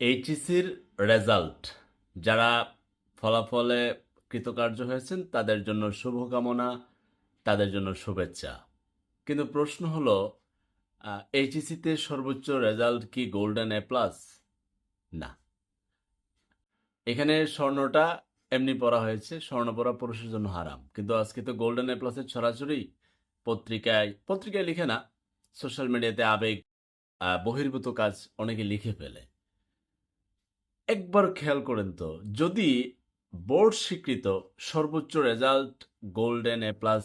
এইচএসির result যারা ফলাফলে কৃতকার্য হয়েছেন, তাদের জন্য শুভকামনা, তাদের জন্য শুভেচ্ছা। কিন্তু প্রশ্ন হলো এইচএসিতে সর্বোচ্চ রেজাল্ট কি গোল্ডেন এ প্লাস না। এখানে স্বর্ণটা এমনি পড়া হয়েছে, স্বর্ণ পড়া পুরুষের জন্য হারাম। কিন্তু আজকে তো গোল্ডেন এ প্লাসের ছড়াছড়ি, পত্রিকায় পত্রিকায় লিখে না সোশ্যাল মিডিয়াতে আবেগ বহির্ভূত কাজ অনেকে লিখে ফেলে। একবার খেয়াল করেন তো, যদি বোর্ড স্বীকৃত সর্বোচ্চ রেজাল্ট গোল্ডেন এ প্লাস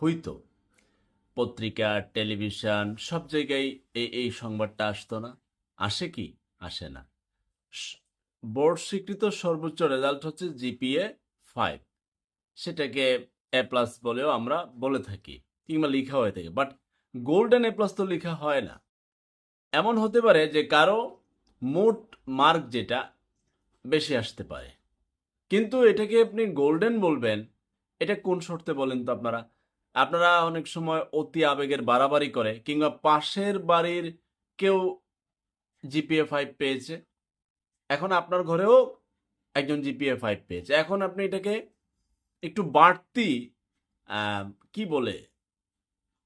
হইতো, পত্রিকা, টেলিভিশন, সব জায়গায় এই এই সংবাদটা আসতো না? আসে কি? আসে না। বোর্ড স্বীকৃত সর্বোচ্চ রেজাল্ট হচ্ছে জিপিএ ফাইভ। সেটাকে এ প্লাস বলেও আমরা বলে থাকি, কিংবা লেখা হয়ে থাকে, বাট গোল্ডেন এ প্লাস তো লেখা হয় না। এমন হতে পারে যে কারও মোট মার্ক যেটা, বেশি আসতে পারে। কিন্তু এটাকে আপনি গোল্ডেন বলবেন, এটা কোন শর্তে বলেন তো আপনারা? আপনারা অনেক সময় অতি আবেগের বাড়াবাড়ি করে, কিংবা পাশের বাড়ির কেউ জিপিএ ফাইভ পেয়েছে, এখন আপনার ঘরেও একজন জিপিএ ফাইভ পেয়েছে। এখন আপনি এটাকে একটু বাড়তি কি বলে?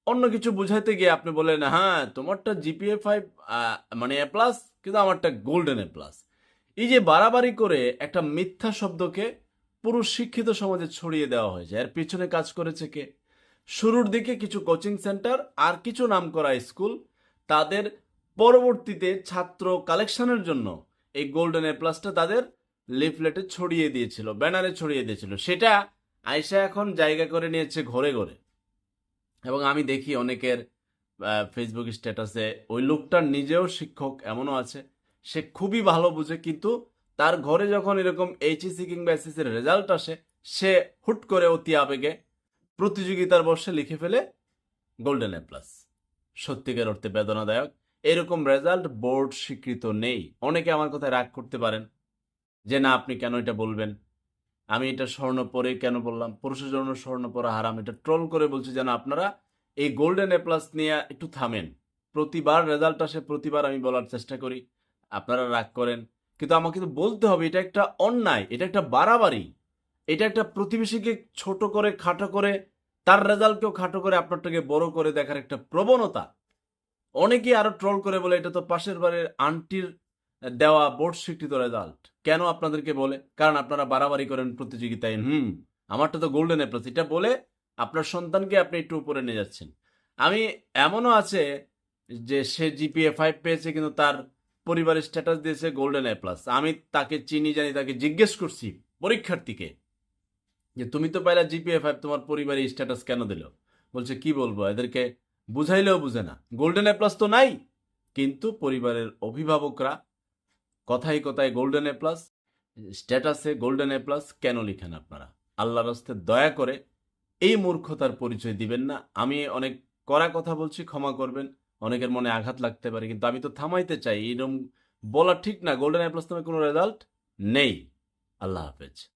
অন্য কিছু বুঝাইতে গিয়ে আপনি বলেন হ্যাঁ তোমারটা জিপিএ ফাইভ মানে এ প্লাস কিন্তু আমারটা গোল্ডেন এ প্লাস এই যে বাড়াবাড়ি করে একটা মিথ্যা শব্দকে পুরো শিক্ষিত সমাজে ছড়িয়ে দেওয়া হয়েছে, এর পিছনে কাজ করেছে কে? শুরুর দিকে কিছু কোচিং সেন্টার আর কিছু নামকরা স্কুল, তাদের পরবর্তীতে ছাত্র কালেকশনের জন্য এই গোল্ডেন এ প্লাসটা তাদের লিফলেটে ছড়িয়ে দিয়েছিল ব্যানারে ছড়িয়ে দিয়েছিল। সেটা আয়সা এখন জায়গা করে নিয়েছে ঘরে ঘরে। এবং আমি দেখি অনেকের ফেসবুক স্ট্যাটাসে ওই লোকটার নিজেও শিক্ষক এমনও আছে, সে খুবই ভালো বুঝে, কিন্তু তার ঘরে যখন এরকম এইচএসসি কিংবা এসএসসির রেজাল্ট আসে, সে হুট করে অতি আবেগে প্রতিযোগিতার বর্ষে লিখে ফেলে গোল্ডেন এ প্লাস সত্যিকার অর্থে বেদনাদায়ক। এরকম রেজাল্ট বোর্ড স্বীকৃত নেই। অনেকে আমার কথায় রাগ করতে পারেন যে, না, আপনি কেন এটা বলবেন? আমি এটা স্বর্ণ পরে কেন বললাম? পুরুষের জন্য স্বর্ণ পরা হারাম। এটা ট্রোল করে বলছি যেন আপনারা এই গোল্ডেন এ প্লাস নিয়ে একটু থামেন। প্রতিবার রেজাল্ট আসে, প্রতিবার আমি বলার চেষ্টা করি। আপনারা রাগ করেন। কিন্তু আমাকে তো বলতে হবে, এটা একটা অন্যায়, এটা একটা বাড়াবাড়ি। এটা একটা প্রতিবেশীকে ছোট করে, খাটো করে, তার রেজাল্টকেও খাটো করে, আপনারটাকে বড় করে দেখার একটা প্রবণতা। অনেকেই আরও ট্রোল করে বলে, এটা তো পাশের বাড়ির আন্টির দেওয়া বোর্ড স্বীকৃত রেজাল্ট কেন আপনাদেরকে বলে? কারণ আপনারা বাড়াবাড়ি করেন প্রতিযোগিতায়। হুম, আমারটা তো গোল্ডেন এ এটা বলে আপনার সন্তানকে আপনি একটু উপরে নিয়ে যাচ্ছেন। আমি এমনও আছে যে সে জিপিএ ফাইভ পেয়েছে কিন্তু তার পরিবারের স্ট্যাটাস দিয়েছে গোল্ডেন এ প্লাস আমি তাকে চিনি, জানি, তাকে জিজ্ঞেস করছি পরীক্ষার্থীকে যে, তুমি তো পাইলা জিপিএ ফাইভ তোমার পরিবারের স্ট্যাটাস কেন দিল? বলছে, কি বলব? এদেরকে বুঝাইলেও বুঝে না। গোল্ডেন এ প্লাস তো নাই, কিন্তু পরিবারের অভিভাবকরা কথায় কথায় গোল্ডেন এ প্লাস স্ট্যাটাসে গোল্ডেন এ প্লাস কেন লিখেন আপনারা? আল্লাহর হস্তে দয়া করে এই মূর্খতার পরিচয় দিবেন না। আমি অনেক কড়া কথা বলছি, ক্ষমা করবেন। অনেকের মনে আঘাত লাগতে পারে, কিন্তু আমি তো থামাইতে চাই। এরকম বলা ঠিক না। গোল্ডেন এ প্লাস কোনো রেজাল্ট নেই। আল্লাহ হাফেজ।